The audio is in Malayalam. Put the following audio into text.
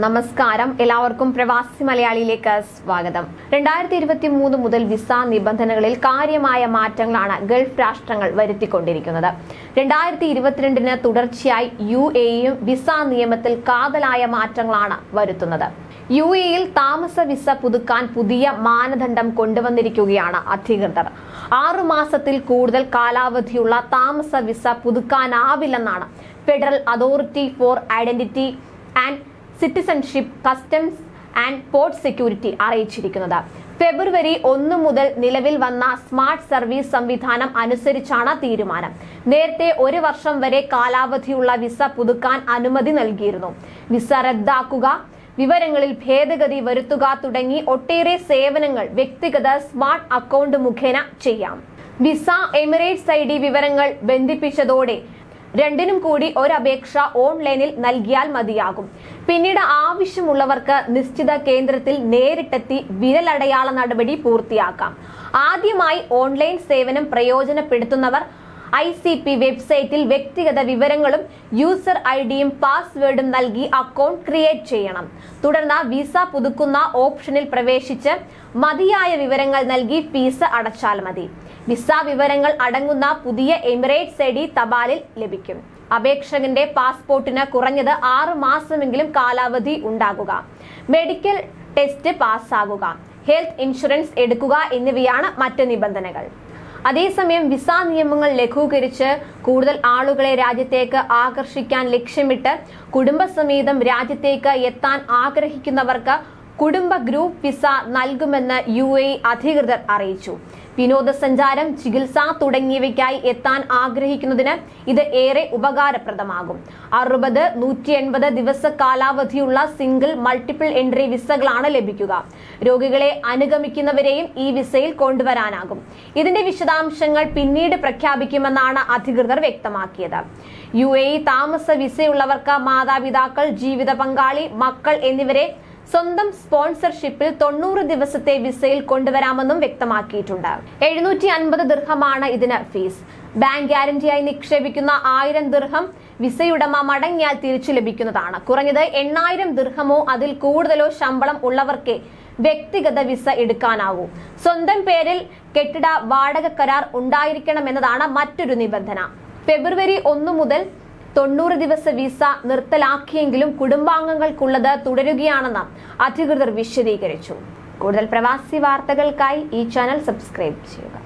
നമസ്കാരം. എല്ലാവർക്കും പ്രവാസി മലയാളിയിലേക്ക് സ്വാഗതം. രണ്ടായിരത്തി ഇരുപത്തി മൂന്ന് മുതൽ വിസ നിബന്ധനകളിൽ കാര്യമായ മാറ്റങ്ങളാണ് ഗൾഫ് രാഷ്ട്രങ്ങൾ വരുത്തിക്കൊണ്ടിരിക്കുന്നത്. രണ്ടായിരത്തി ഇരുപത്തിരണ്ടിന് തുടർച്ചയായി യു എയും വിസ നിയമത്തിൽ കാതലായ മാറ്റങ്ങളാണ് വരുത്തുന്നത്. യു എയിൽ താമസ വിസ പുതുക്കാൻ പുതിയ മാനദണ്ഡം കൊണ്ടുവന്നിരിക്കുകയാണ് അധികൃതർ. ആറു മാസത്തിൽ കൂടുതൽ കാലാവധിയുള്ള താമസ visa പുതുക്കാനാവില്ലെന്നാണ് federal authority for identity and citizenship customs and port security അറിയിച്ചിരിക്കുന്നത്. ഫെബ്രുവരി ഒന്ന് മുതൽ നിലവിൽ വന്ന സ്മാർട്ട് സർവീസ് സംവിധാനം അനുസരിച്ചാണ് തീരുമാനം. നേരത്തെ ഒരു വർഷം വരെ കാലാവധിയുള്ള വിസ പുതുക്കാൻ അനുമതി നൽകിയിരുന്നു. വിസ റദ്ദാക്കുക വിവരങ്ങളിൽ ഭേദഗതി വരുത്തുക തുടങ്ങി ഒട്ടേറെ സേവനങ്ങൾ വ്യക്തിഗത സ്മാർട്ട് അക്കൗണ്ട് മുഖേന ചെയ്യാം. വിസ എമിറേറ്റ്സ് ഐ ഡി വിവരങ്ങൾ ബന്ധിപ്പിച്ചതോടെ രണ്ടിനും കൂടി ഒരപേക്ഷ ഓൺലൈനിൽ നൽകിയാൽ മതിയാകും. പിന്നീട് ആവശ്യമുള്ളവർക്ക് നിശ്ചിത കേന്ദ്രത്തിൽ നേരിട്ടെത്തി വിരലടയാള നടപടി പൂർത്തിയാക്കാം. ആദ്യമായി ഓൺലൈൻ സേവനം പ്രയോജനപ്പെടുത്തുന്നവർ ഐ സി പി വെബ്സൈറ്റിൽ വ്യക്തിഗത വിവരങ്ങളും യൂസർ ഐ ഡിയും പാസ്വേഡും നൽകി അക്കൗണ്ട് ക്രിയേറ്റ് ചെയ്യണം. തുടർന്ന് വിസ പുതുക്കുന്ന ഓപ്ഷനിൽ പ്രവേശിച്ച് മതിയായ വിവരങ്ങൾ നൽകി ഫീസ് അടച്ചാൽ മതി. വിസ വിവരങ്ങൾ അടങ്ങുന്ന പുതിയ എമിറേറ്റ്സ് ഐ ഡി തപാലിൽ ലഭിക്കും. അപേക്ഷകന്റെ പാസ്പോർട്ടിന് കുറഞ്ഞത് ആറ് മാസമെങ്കിലും കാലാവധി ഉണ്ടാകുക. മെഡിക്കൽ ടെസ്റ്റ് പാസ്സാകുക. ഹെൽത്ത് ഇൻഷുറൻസ് എടുക്കുക എന്നിവയാണ് മറ്റ് നിബന്ധനകൾ. അതേസമയം വിസ നിയമങ്ങൾ ലഘൂകരിച്ച് കൂടുതൽ ആളുകളെ രാജ്യത്തേക്ക് ആകർഷിക്കാൻ ലക്ഷ്യമിട്ട് കുടുംബസമേതം രാജ്യത്തേക്ക് എത്താൻ ആഗ്രഹിക്കുന്നവർക്ക് കുടുംബ ഗ്രൂപ്പ് വിസ നൽകുമെന്ന് യു എ അധികൃതർ അറിയിച്ചു. വിനോദസഞ്ചാരം ചികിത്സ തുടങ്ങിയവയ്ക്കായി എത്താൻ ആഗ്രഹിക്കുന്നതിന് ഇത് ഏറെ ഉപകാരപ്രദമാകും. അറുപത് നൂറ്റി എൺപത് ദിവസ കാലാവധിയുള്ള സിംഗിൾ മൾട്ടിപ്പിൾ എൻട്രി വിസകളാണ് ലഭിക്കുക. രോഗികളെ അനുഗമിക്കുന്നവരെയും ഈ വിസയിൽ കൊണ്ടുവരാനാകും. ഇതിന്റെ വിശദാംശങ്ങൾ പിന്നീട് പ്രഖ്യാപിക്കുമെന്നാണ് അധികൃതർ വ്യക്തമാക്കിയത്. യു എ താമസ വിസയുള്ളവർക്ക് മാതാപിതാക്കൾ ജീവിത പങ്കാളി മക്കൾ എന്നിവരെ സ്വന്തം സ്പോൺസർഷിപ്പിൽ തൊണ്ണൂറ് ദിവസത്തെ വിസയിൽ കൊണ്ടുവരാമെന്നും വ്യക്തമാക്കിയിട്ടുണ്ട്. എഴുന്നൂറ്റി അൻപത് ദീർഘമാണ് ഇതിന് ഫീസ്. ബാങ്ക് ഗ്യാരണ്ടിയായി നിക്ഷേപിക്കുന്ന ആയിരം ദീർഘം വിസയുടമ മടങ്ങിയാൽ തിരിച്ചു ലഭിക്കുന്നതാണ്. കുറഞ്ഞത് എണ്ണായിരം ദീർഘമോ അതിൽ കൂടുതലോ ശമ്പളം ഉള്ളവർക്കേ വ്യക്തിഗത വിസ എടുക്കാനാവൂ. സ്വന്തം പേരിൽ കെട്ടിട വാടക കരാർ ഉണ്ടായിരിക്കണമെന്നതാണ് മറ്റൊരു നിബന്ധന. ഫെബ്രുവരി ഒന്ന് മുതൽ തൊണ്ണൂറ് ദിവസ വിസ നിർത്തലാക്കിയെങ്കിലും കുടുംബാംഗങ്ങൾക്കുള്ളത് തുടരുകയാണെന്ന് അധികൃതർ വിശദീകരിച്ചു. കൂടുതൽ പ്രവാസി വാർത്തകൾക്കായി ഈ ചാനൽ സബ്സ്ക്രൈബ് ചെയ്യുക.